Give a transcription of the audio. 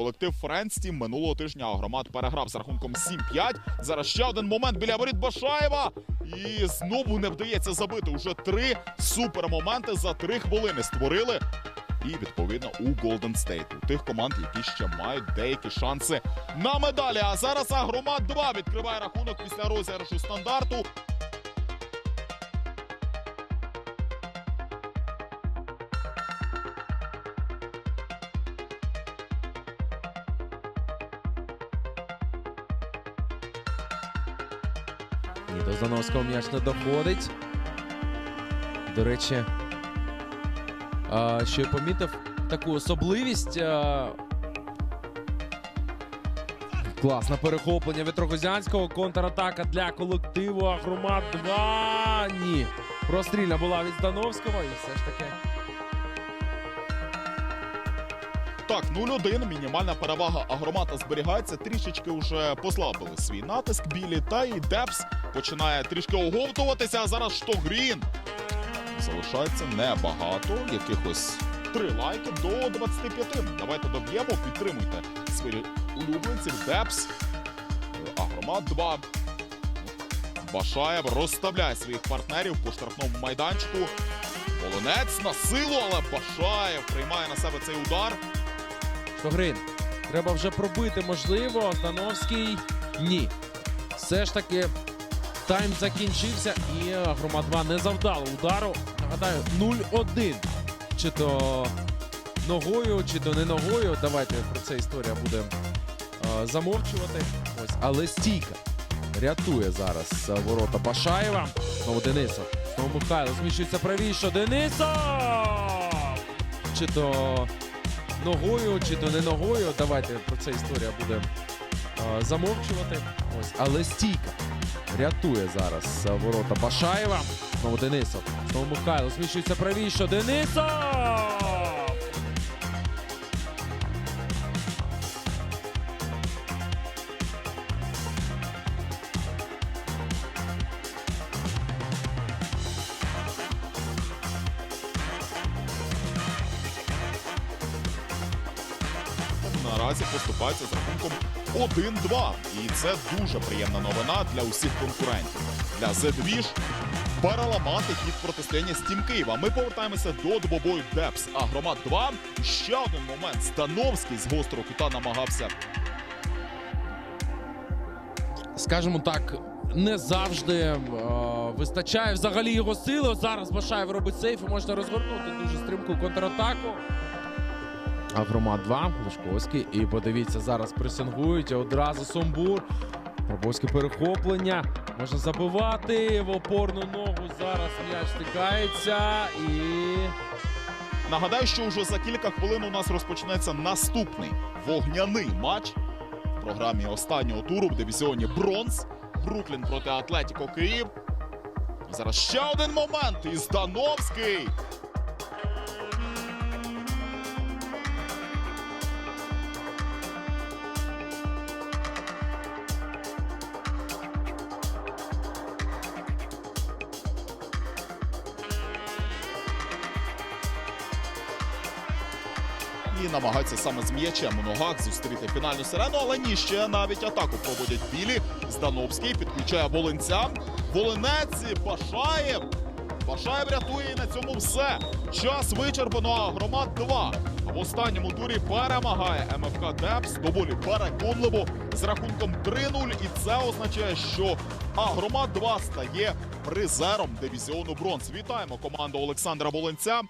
колектив Френсті минулого тижня Агромат переграв з рахунком 7-5. Зараз ще один момент біля воріт Башаєва. І знову не вдається забити. Уже три супермоменти за три хвилини створили. І відповідно у Golden State, у тих команд, які ще мають деякі шанси на медалі. А зараз Агромат 2 відкриває рахунок після розіграшу стандарту. До Зановського м'яч не доходить. До речі, що я помітив таку особливість. Класне перехоплення від Рогозянського. Контратака для колективу Агромат 2. Ні. Прострільна була від Здановського. І все ж таки. Так, 0-1, мінімальна перевага агромата зберігається. Трішечки вже послабили свій натиск білі. Та і Депс починає трішки оговтуватися. А зараз Штогрін. Залишається небагато. Якихось три лайки до 25. Давайте доб'ємо, підтримуйте своїх улюбленців. Депс. Агромат 2. Башаєв розставляє своїх партнерів по штрафному майданчику. Волонець на силу, але Башаєв приймає на себе цей удар. Штогрин. Треба вже пробити, можливо. Здановський ні. Все ж таки, тайм закінчився і Агромат 2 не завдало удару. Нагадаю, 0-1. Чи то ногою, чи то не ногою. Давайте про це історія буде е, замовчувати. Ось, але стійка рятує зараз ворота Башаєва. Знову Денисов. Знову Михайло зміщується правіше. Денисов! Чи то ногою, чи то не ногою. Давайте про це історія буде а, замовчувати. Ось, але стійка рятує зараз ворота Башаєва. Знову Денисов. Знову Михайло зміщується правіше. Денисов! Наразі поступаються з рахунком 1-2. І це дуже приємна новина для усіх конкурентів. Для Z2 переламати хід протистояння з Києва. Ми повертаємося до двобою Депс. А громад 2. Ще один момент. Становський з гострого кута намагався скажімо так, не завжди е, вистачає взагалі його сили. Зараз Башаєв робить сейф і можна розгорнути дуже стрімку контратаку. Агромат 2, Лужковський. І подивіться, зараз пресингують. Одразу Сомбур. Пробовське перехоплення. Можна забивати в опорну ногу. Зараз м'яч стикається і. Нагадаю, що вже за кілька хвилин у нас розпочнеться наступний вогняний матч в програмі останнього туру в дивізіоні Бронз. Бруклін проти Атлетіко Київ. Зараз ще один момент. І Здановський. І намагаються саме з м'ячем у ногах зустріти фінальну сирену, але ні, ще навіть атаку проводять білі. Здановський підключає Волинця. Волинець Башаєв. Башаєв рятує і на цьому все. Час вичерпано. а Громад 2. В останньому турі перемагає МФК Депс доволі переконливо з рахунком 3-0. І це означає, що Агромад 2 стає призером дивізіону бронз. Вітаємо команду Олександра Волинця.